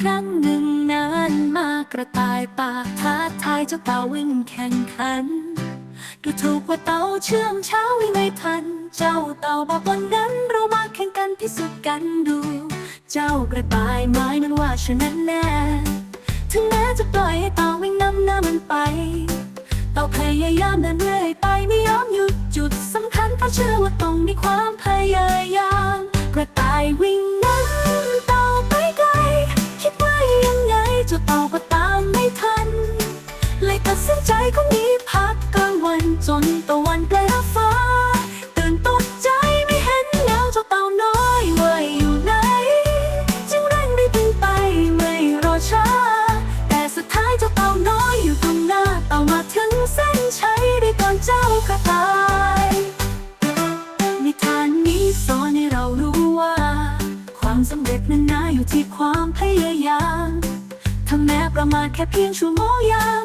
ครั้งหนึ่งนานมากระต่ายป่าท้าทายเจ้าเต่าวิ่งแข่งขัน ดูถูกว่าเต่าเชื่อมเช้าวิ่งไม่ทัน เจ้าเต่าบอกวันนั้นเรามาแข่งกันพิสูจน์กันดู เจ้ากระต่ายไม้มันว่าชนะแน่ ถึงแม้จะปล่อยให้เต่าวิ่งนำหน้ามันไป เต่าพยายามเดินเรื่อยไปไม่ยอมหยุดจุดสำคัญเพราะเชื่อว่าต้องมีความพยายาม จ้าเต่าก็ตามไม่ทัน เลยตัดสินใจก็หนีพักกลางวันจนตะวันแปลฟ้า ตื่นตกใจไม่เห็นแล้วเจ้าเต่าน้อยว่าอยู่ไหน จึงเร่งรีบไปไม่รอช้า แต่สุดท้ายเจ้าเต่าน้อยอยู่ตรงหน้าเต่ามาถึงเส้นชัยได้ก่อนเจ้ากระต่ายนิทานนี้สอนให้เรารู้ว่า ความสำเร็จนั้นน่าอยู่ที่ความพยายาม ประมาณแค่เพียงชั่วโมงยาม